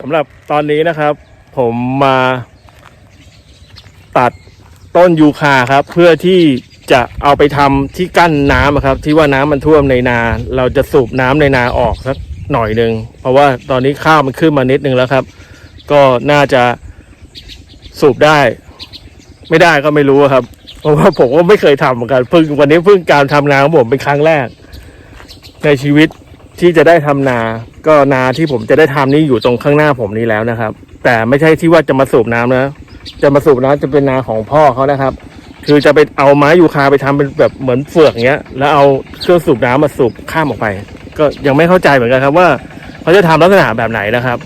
สำหรับตอนนี้นะครับ ผมมาตัดต้นยูคาครับ เพื่อที่จะเอาไปทำที่กั้นน้ำครับ ที่ว่าน้ำมันท่วมในนา เราจะสูบน้ำในนาออกสักหน่อยหนึ่งเพราะว่าตอนนี้ข้าวมันขึ้นมานิดนึงแล้วครับ ก็น่าจะสูบได้ ไม่ได้ก็ไม่รู้ครับ เพราะว่าผมก็ไม่เคยทำเหมือนกันเพิ่งวันนี้เพิ่งการทำนาของผมเป็นครั้งแรก ในชีวิต ที่จะได้ทำนา ก็นาที่ผมจะได้ทำนี่อยู่ตรงข้างหน้าผมนี้แล้วนะครับ แต่ไม่ใช่ที่ว่าจะมาสูบน้ำนะ จะมาสูบน้ำจะเป็นนาของพ่อเขานะครับ คือจะไปเอาไม้ยูคาไปทำเป็นแบบเหมือนเฟือกอย่างเงี้ย แล้วเอาเครื่องสูบน้ำมาสูบข้ามออกไป ก็ยังไม่เข้าใจเหมือนกันครับว่าเขาจะทำลักษณะแบบไหนนะครับ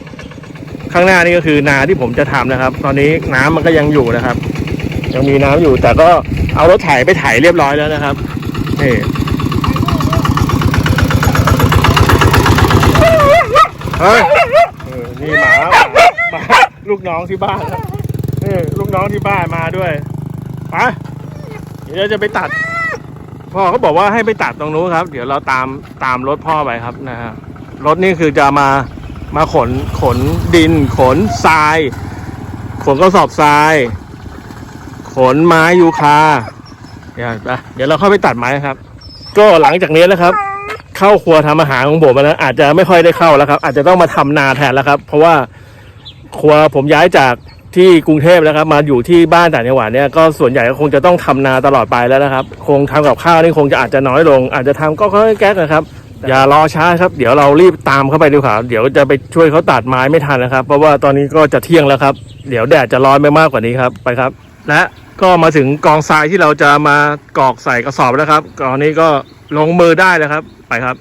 ข้างหน้านี่ก็คือนาที่ผมจะทำนะครับ ตอนนี้น้ำมันก็ยังอยู่นะครับ ยังมีน้ำอยู่แต่ก็เอารถไถไปไถเรียบร้อยแล้วนะครับนี่ เฮ้ยเออนี่หมาหมาหมาลูกน้องที่บ้านครับนี่ลูกน้องที่บ้านมาด้วยไปเดี๋ยวเราจะไปตัด พ่อเขาบอกว่าให้ไปตัดตรงนู้นครับ เดี๋ยวเราตามตามรถพ่อไปครับนะฮะรถนี่คือจะมามาขนขนดิน ขนทราย ขนกระสอบทราย ขนไม้ยูคาเดี๋ยวไปเดี๋ยวเราเข้าไปตัดไม้ครับ ก็หลังจากนี้นะครับ เข้าครัวทำอาหารของผมแล้วอาจจะไม่ค่อยได้เข้าแล้วครับ อาจจะต้องมาทำนาแทนแล้วครับ เพราะว่าครัวผมย้ายจากที่กรุงเทพแล้วครับ มาอยู่ที่บ้านต่างจังหวัดเนี่ยก็ส่วนใหญ่ก็คงจะต้องทำนาตลอดไปแล้วนะครับ คงทำกับข้าวนี่คงจะอาจจะน้อยลง อาจจะทำก็ค่อยแก๊กนะครับ อย่ารอช้าครับ เดี๋ยวเรารีบตามเข้าไปดีกว่าเดี๋ยวจะไปช่วยเขาตัดไม้ไม่ทันนะครับ เพราะว่าตอนนี้ก็จะเที่ยงแล้วครับ เดี๋ยวแดดจะร้อนไม่มากกว่านี้ครับไปครับ และก็มาถึงกองทรายที่เราจะมากรอกใส่กระสอบแล้วครับกองนี้ก็ลงมือได้แล้วครับ ไปครับ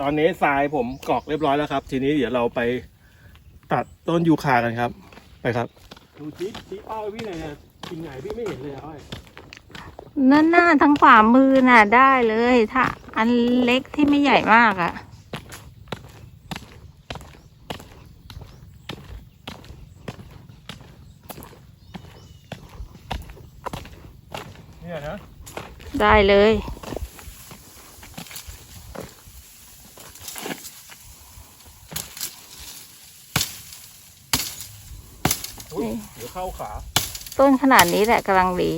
ตอนนี้ทรายผมกรอกเรียบร้อยแล้วครับ ทีนี้เดี๋ยวเราไปตัดต้นยูคากันครับ ไปครับ ดูชี้ชี้อ้อยพี่หน่อยนะกินไหนพี่ไม่เห็นเลยอะอ้อย นั่นน่าทั้งขวามือน่ะได้เลย ถ้า อันเล็กที่ไม่ใหญ่มากอะ่ะ เนี่ยนะ ได้เลยอุ๊ยนี่เดี๋ยวเข้าขา ต้นขนาดนี้แหละกำลังดี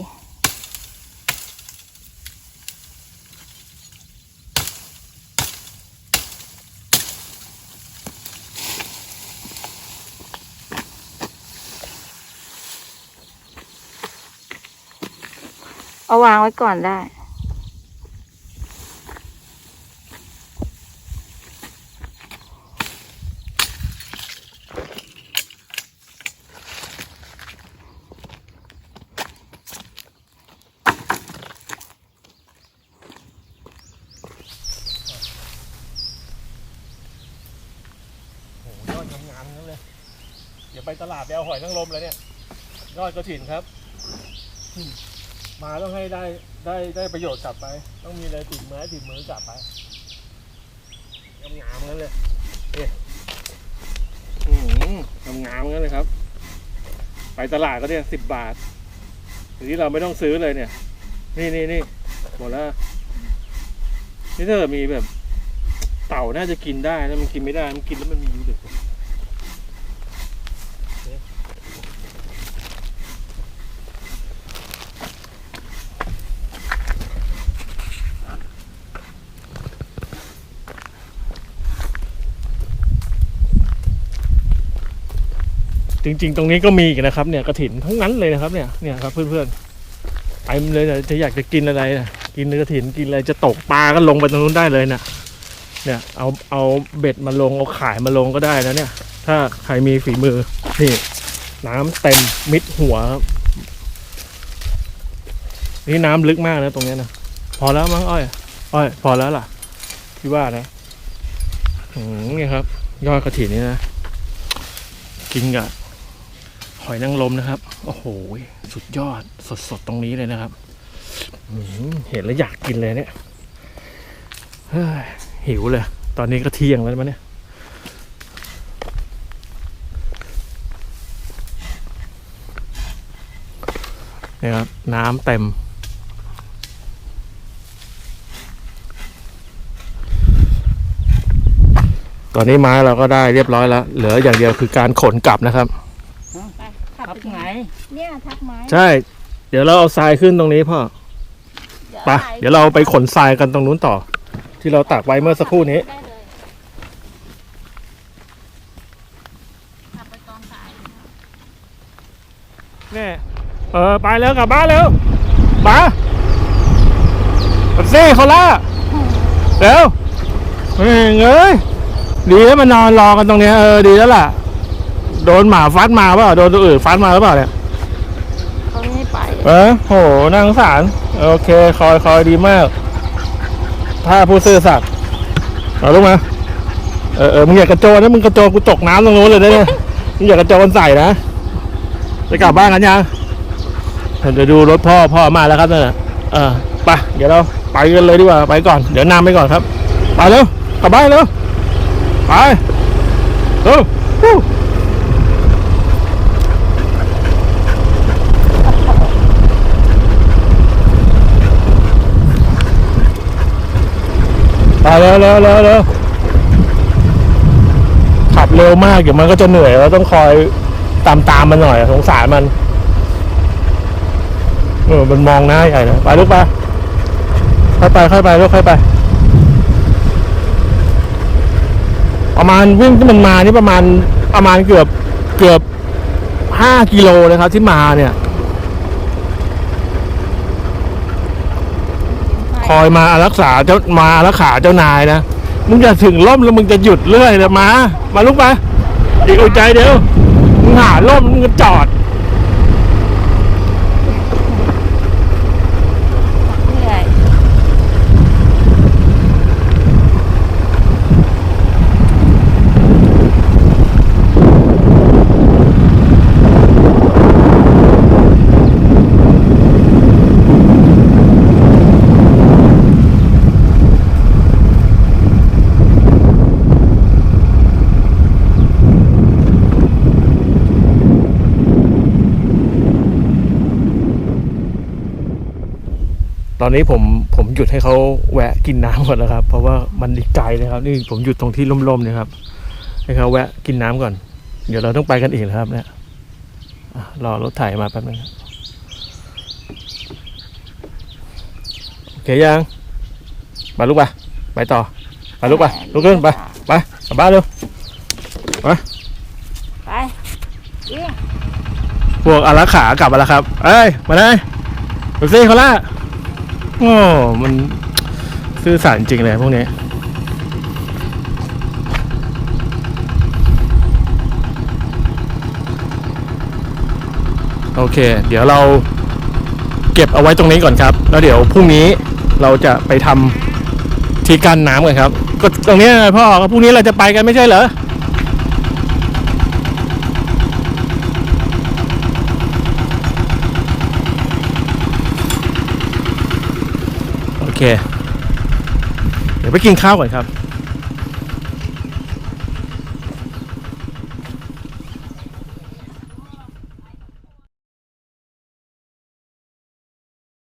เอาวางไว้ก่อนได้ โอ้โหยอดงามๆทั้งนั้นเลยเดี๋ยวไปตลาดไปเอาหอยนางรมเลยเนี่ย ยอดกระถิ่นครับ มาต้องให้ได้ได้ได้ประโยชน์กลับไป ต้องมีอะไรติดไม้ติดมือกลับไปงามๆงนั้นเลยเนี่ยอืมงามๆงนั้นเลยครับ ไปตลาดก็เนี่ยสิบบาททีนี้เราไม่ต้องซื้อเลยเนี่ย นี่นี่นี่หมดแล้วนี่ถ้าเกิดมีแบบ เต่าน่าจะกินได้นะมันกินไม่ได้มันกินแล้วมันมีอยูริก จริง ๆ ตรงนี้ก็มีอีกนะครับเนี่ยกระถินทั้งนั้นเลยนะครับเนี่ยเนี่ยครับเพื่อนๆไปเลยนะจะอยากจะกินอะไรนะกินกระถินกินอะไรจะตกปลาก็ลงไปตรงนู้นได้เลยนะเนี่ยเอาเอาเบ็ดมาลงเอาขายมาลงก็ได้นะเนี่ย ถ้าใครมีฝีมือนี่น้ำเต็มมิดหัวครับนี่น้ำลึกมากนะตรงนี้นะพอแล้วมั้งอ้อยอ้อย พอแล้วล่ะพี่ว่านะอืมนี่ครับ ยอดกระถินนี่นะ กินกับ อยนางรมนะครับ โอ้โห สุดยอดสดๆตรงนี้เลยนะครับ เห็นแล้วอยากกินเลยเนี่ยเฮ้ยหิวเลย ตอนนี้ก็เที่ยงแล้วมั้งเนี่ยนี่ครับน้ำเต็ม ตอนนี้ไม้เราก็ได้เรียบร้อยแล้ว เหลืออย่างเดียวคือการขนกลับนะครับ ไปขับขับไปไหนเนี่ยทักไม้ใช่ เดี๋ยวเราเอาทรายขึ้นตรงนี้พ่อไปเดี๋ยวเราไปขนทรายกันตรงนู้นต่อ ที่เราตักไว้เมื่อสักครู่นี้ได้เลยขับไปกองทรายนี่เออไปแล้วกลับบ้านเร็วมาปัดซี่เขาล่าเร็วเฮ้ยเอ้ยดีแล้วมานอนรอกันตรงเนี้ยเออดีแล้วล่ะ โดนหมาฟัดมาเปล่าโดนตัวอื่นฟัดมาหรือเปล่าเนี่ยเขาไม่ให้ไปเออโหนางสาร โอเค คอยคอยดีมาก ถ้าผู้ซื่อสัตย์เอาลูกมาเออเออมึงอย่ากระโจนนะมึงกระโจนกูตกน้ำตรงนู้นเลยนะเนี่ยมึงอย่ากระโจนใส่นะจะกลับบ้านกันยังเดี๋ยวดูรถพ่อพ่อมาแล้วครับนั่นน่ะเออไปเดี๋ยวเราไปกันเลยดีกว่าไปก่อนเดี๋ยวนำไปก่อนครับ ไปเร็วกลับบ้านเร็วไปเร็ว เร็วเร็วเร็วเร็วขับเร็วมากเดี๋ยวมันก็จะเหนื่อยเราต้องคอยตามตามมันหน่อยสงสารมันเออมันมองหน้าใหญ่นะไปลูกไปค่อยไปค่อยไปลูกค่อยไป ประมาณวิ่งที่มันมานี่ประมาณประมาณเกือบเกือบห้ากิโลนะครับที่มาเนี่ย คอยมารักษาเจ้ามารักษาเจ้านายนะมึงจะถึงล่มแล้วมึงจะหยุดเรื่อยเลยมา มาลุกไปอีกอุใจเดียวมึงหาล่มมึงจอด อนนี้ผมผมหยุดให้เขาแวะกินน้ำก่อนนะครับ เพราะว่ามันอีกไกลนะครับ นี่ผมหยุดตรงที่ร่มๆเนี่ยครับ ให้เขาแวะกินน้ำก่อน เดี๋ยวเราต้องไปกันอีกนะครับเนี่ยอะรอรถไถมาแป๊บนึงครับโอเคยังไปลูกไปไปต่อไปลูกไปลุกขึ้นไปไปกลับบ้านเร็วไปวิ่งพวกอารักขา กลับมาแล้วครับ เอ้ย มาเลยดูสิเขาล่า โอ้มันซื่อสัตย์จริงเลยพวกนี้โอเค เดี๋ยวเราเก็บเอาไว้ตรงนี้ก่อนครับ แล้วเดี๋ยวพรุ่งนี้เราจะไปทำที่กั้นน้ำกันครับ ก็ตรงนี้ไงพ่อก็พรุ่งนี้เราจะไปกันไม่ใช่เหรอ เค เดี๋ยวไปกินข้าวก่อนครับ